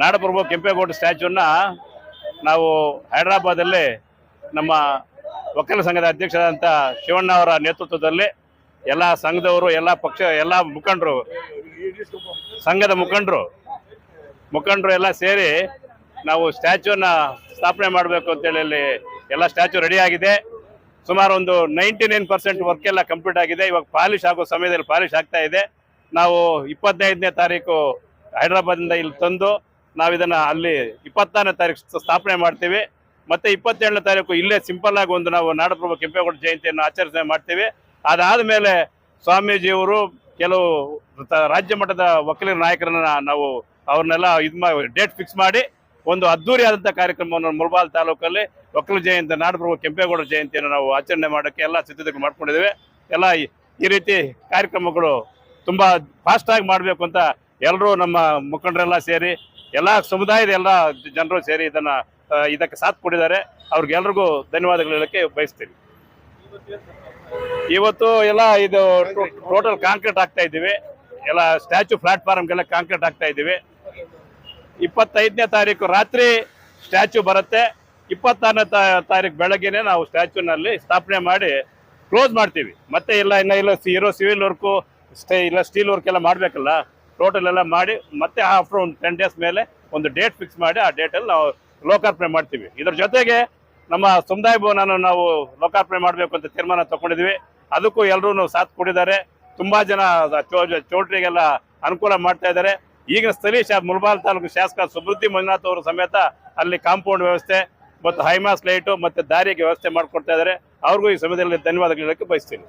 ನಾಡಪ್ರಭು ಕೆಂಪೇಗೌಡ ಸ್ಟ್ಯಾಚ್ಯೂನ ನಾವು ಹೈದರಾಬಾದಲ್ಲಿ ನಮ್ಮ ವಕೀಲ ಸಂಘದ ಅಧ್ಯಕ್ಷರಾದಂಥ ಶಿವಣ್ಣ ಅವರ ನೇತೃತ್ವದಲ್ಲಿ ಎಲ್ಲ ಸಂಘದವರು, ಎಲ್ಲ ಪಕ್ಷ, ಎಲ್ಲ ಮುಖಂಡರು, ಸಂಘದ ಮುಖಂಡರು ಮುಖಂಡರು ಎಲ್ಲ ಸೇರಿ ನಾವು ಸ್ಟ್ಯಾಚ್ಯೂನ ಸ್ಥಾಪನೆ ಮಾಡಬೇಕು ಅಂತೇಳಿ ಅಲ್ಲಿ ಎಲ್ಲ ಸ್ಟ್ಯಾಚ್ಯೂ ರೆಡಿ ಆಗಿದೆ. ಸುಮಾರು ಒಂದು ನೈಂಟಿ ನೈನ್ ಪರ್ಸೆಂಟ್ ವರ್ಕ್ ಎಲ್ಲ ಕಂಪ್ಲೀಟ್ ಆಗಿದೆ. ಇವಾಗ ಪಾಲಿಶ್ ಆಗೋ ಸಮಯದಲ್ಲಿ ಪಾಲಿಶ್ ಆಗ್ತಾ ಇದೆ. ನಾವು ಇಪ್ಪತ್ತೈದನೇ ತಾರೀಕು ಹೈದರಾಬಾದಿಂದ ಇಲ್ಲಿ ತಂದು ನಾವು ಇದನ್ನ ಅಲ್ಲಿ ಇಪ್ಪತ್ತಾರನೇ ತಾರೀಕು ಸ್ಥಾಪನೆ ಮಾಡ್ತೀವಿ. ಮತ್ತೆ ಇಪ್ಪತ್ತೇಳನೇ ತಾರೀಕು ಇಲ್ಲೇ ಸಿಂಪಲ್ ಆಗಿ ಒಂದು ನಾವು ನಾಡಪ್ರಭು ಕೆಂಪೇಗೌಡ ಜಯಂತಿಯನ್ನು ಆಚರಣೆ ಮಾಡ್ತೀವಿ. ಅದಾದ ಮೇಲೆ ಸ್ವಾಮೀಜಿಯವರು ಕೆಲವು ರಾಜ್ಯ ಮಟ್ಟದ ವಕೀಲರ ನಾಯಕರನ್ನ ನಾವು ಅವ್ರನ್ನೆಲ್ಲ ಇದು ಡೇಟ್ ಫಿಕ್ಸ್ ಮಾಡಿ ಒಂದು ಅದ್ದೂರಿ ಕಾರ್ಯಕ್ರಮವನ್ನು ಮುಳಬಾಲ್ ತಾಲೂಕಲ್ಲಿ ವಕೀಲ ಜಯಂತಿ, ನಾಡಪ್ರಭು ಕೆಂಪೇಗೌಡ ಜಯಂತಿಯನ್ನು ನಾವು ಆಚರಣೆ ಮಾಡೋಕ್ಕೆ ಎಲ್ಲ ಸಿದ್ಧತೆಗಳು ಮಾಡ್ಕೊಂಡಿದ್ದೇವೆ. ಎಲ್ಲ ಈ- ರೀತಿ ಕಾರ್ಯಕ್ರಮಗಳು ತುಂಬಾ ಫಾಸ್ಟ್ ಆಗಿ ಮಾಡಬೇಕು ಅಂತ ಎಲ್ಲರೂ ನಮ್ಮ ಮುಖಂಡರೆಲ್ಲ ಸೇರಿ, ಎಲ್ಲ ಸಮುದಾಯದ ಎಲ್ಲ ಜನರು ಸೇರಿ ಇದನ್ನ ಇದಕ್ಕೆ ಸಾಥ್ ಕೊಟ್ಟಿದ್ದಾರೆ. ಅವ್ರಿಗೆಲ್ರಿಗೂ ಧನ್ಯವಾದಗಳು ಹೇಳಕ್ಕೆ ಬಯಸ್ತೀನಿ. ಇವತ್ತು ಎಲ್ಲ ಇದು ಟೋಟಲ್ ಕಾಂಕ್ರೀಟ್ ಆಗ್ತಾ ಇದ್ದೀವಿ. ಎಲ್ಲ ಸ್ಟ್ಯಾಚ್ಯೂ ಪ್ಲಾಟ್ಫಾರ್ಮ್ಗೆಲ್ಲ ಕಾಂಕ್ರೀಟ್ ಆಗ್ತಾ ಇದ್ದೀವಿ. ಇಪ್ಪತ್ತೈದನೇ ತಾರೀಕು ರಾತ್ರಿ ಸ್ಟ್ಯಾಚ್ಯೂ ಬರುತ್ತೆ. ಇಪ್ಪತ್ತಾರನೇ ತಾರೀಕು ಬೆಳಗ್ಗೆನೆ ನಾವು ಸ್ಟ್ಯಾಚ್ಯೂನಲ್ಲಿ ಸ್ಥಾಪನೆ ಮಾಡಿ ಕ್ಲೋಸ್ ಮಾಡ್ತೀವಿ. ಮತ್ತೆ ಇಲ್ಲ, ಇನ್ನ ಇಲ್ಲ ಇರೋ ಸಿವಿಲ್ ವರ್ಕು, ಸ್ಟೇ, ಇಲ್ಲ, ಸ್ಟೀಲ್ ವರ್ಕ್ ಎಲ್ಲ ಮಾಡಬೇಕಲ್ಲ. ಟೋಟಲ್ ಎಲ್ಲ ಮಾಡಿ ಮತ್ತೆ ಆಫ್ಟರ್ ಒಂದು ಟೆನ್ ಡೇಸ್ ಮೇಲೆ ಒಂದು ಡೇಟ್ ಫಿಕ್ಸ್ ಮಾಡಿ ಆ ಡೇಟಲ್ಲಿ ನಾವು ಲೋಕಾರ್ಪಣೆ ಮಾಡ್ತೀವಿ. ಇದ್ರ ಜೊತೆಗೆ ನಮ್ಮ ಸಮುದಾಯ ಭವನ ನಾವು ಲೋಕಾರ್ಪಣೆ ಮಾಡಬೇಕು ಅಂತ ತೀರ್ಮಾನ ತಗೊಂಡಿದ್ವಿ. ಅದಕ್ಕೂ ಎಲ್ಲರೂ ಸಾಥ್ ಕೊಟ್ಟಿದ್ದಾರೆ. ತುಂಬಾ ಜನ ಚೌಟ್ರಿಗೆಲ್ಲ ಅನುಕೂಲ ಮಾಡ್ತಾ ಇದ್ದಾರೆ. ಈಗ ಸ್ಥಳೀಯ ಶಾ ಮುಲ್ಬಾಲ್ ತಾಲೂಕು ಶಾಸಕ ಸುಬೃದ್ಧಿ ಮಂಜುನಾಥ್ ಅವರು ಸಮೇತ ಅಲ್ಲಿ ಕಾಂಪೌಂಡ್ ವ್ಯವಸ್ಥೆ ಮತ್ತು ಹೈಮಾಸ್ ಲೈಟು ಮತ್ತು ದಾರಿಗೆ ವ್ಯವಸ್ಥೆ ಮಾಡಿಕೊಡ್ತಾ ಇದ್ದಾರೆ. ಅವ್ರಿಗೂ ಈ ಸಮಯದಲ್ಲಿ ಧನ್ಯವಾದಗಳು ಹೇಳಕ್ಕೆ ಬಯಸ್ತೀನಿ.